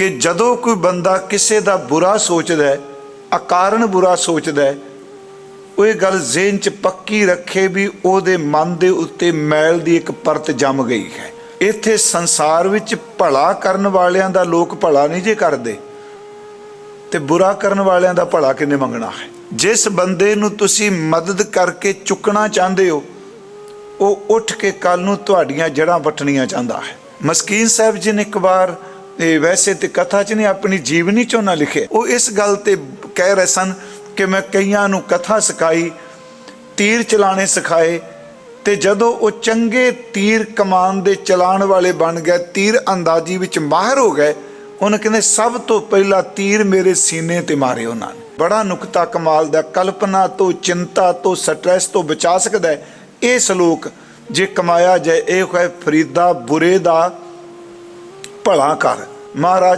ਕਿ ਜਦੋਂ ਕੋਈ ਬੰਦਾ ਕਿਸੇ ਦਾ ਬੁਰਾ ਸੋਚਦਾ ਹੈ, ਅਕਾਰਨ ਬੁਰਾ ਸੋਚਦਾ ਹੈ, ਉਹ ਇਹ ਗੱਲ ਜ਼ਿਹਨ 'ਚ ਪੱਕੀ ਰੱਖੇ ਵੀ ਉਹਦੇ ਮਨ ਦੇ ਉੱਤੇ ਮੈਲ ਦੀ ਇੱਕ ਪਰਤ ਜੰਮ ਗਈ ਹੈ। ਇੱਥੇ ਸੰਸਾਰ ਵਿੱਚ ਭਲਾ ਕਰਨ ਵਾਲਿਆਂ ਦਾ ਲੋਕ ਭਲਾ ਨਹੀਂ ਜੇ ਕਰਦੇ, ਤੇ ਬੁਰਾ ਕਰਨ ਵਾਲਿਆਂ ਦਾ ਭਲਾ ਕਿੰਨੇ ਮੰਗਣਾ ਹੈ? ਜਿਸ ਬੰਦੇ ਨੂੰ ਤੁਸੀਂ ਮਦਦ ਕਰਕੇ ਚੁੱਕਣਾ ਚਾਹੁੰਦੇ ਹੋ, ਉਹ ਉੱਠ ਕੇ ਕੱਲ ਨੂੰ ਤੁਹਾਡੀਆਂ ਜੜ੍ਹਾਂ ਵੱਟਣੀਆਂ ਚਾਹੁੰਦਾ ਹੈ। ਮਸਕੀਨ ਸਾਹਿਬ ਜੀ ਨੇ ਇੱਕ ਵਾਰ ਇਹ ਵੈਸੇ ਤੇ ਕਥਾ 'ਚ ਨੇ ਆਪਣੀ ਜੀਵਨੀ 'ਚੋਂ ਨਾ ਲਿਖੇ। ਉਹ ਇਸ ਗੱਲ ਤੇ ਕਹਿ ਰਹੇ ਸਨ ਕਿ ਮੈਂ ਕਈਆਂ ਨੂੰ ਕਥਾ ਸਿਖਾਈ, ਤੀਰ ਚਲਾਣੇ ਸਿਖਾਏ ਤੇ ਜਦੋਂ ਉਹ ਚੰਗੇ ਤੀਰ ਕਮਾਨ ਦੇ ਚਲਾਣ ਵਾਲੇ ਬਣ ਗਏ, ਤੀਰ ਅੰਦਾਜ਼ੀ ਵਿੱਚ ਮਾਹਿਰ ਹੋ ਗਏ, ਉਹਨੇ ਕਹਿੰਦੇ, ਸਭ ਤੋਂ ਪਹਿਲਾਂ ਤੀਰ ਮੇਰੇ ਸੀਨੇ ਤੇ ਮਾਰੇ ਉਹਨਾਂ ਨੇ। ਬੜਾ ਨੁਕਤਾ ਕਮਾਲ ਦਾ, ਕਲਪਨਾ ਤੋਂ, ਚਿੰਤਾ ਤੋਂ ਸਟ੍ਰੈਸ ਤੋਂ ਬਚਾ ਸਕਦਾ ਹੈ। ਇਹ ਸਲੋਕ ਜੇ ਕਮਾਇਆ ਜਾਏ, ਇਹ ਹੈ ਫਰੀਦਾ ਬੁਰੇ ਦਾ para lá, cara. Mara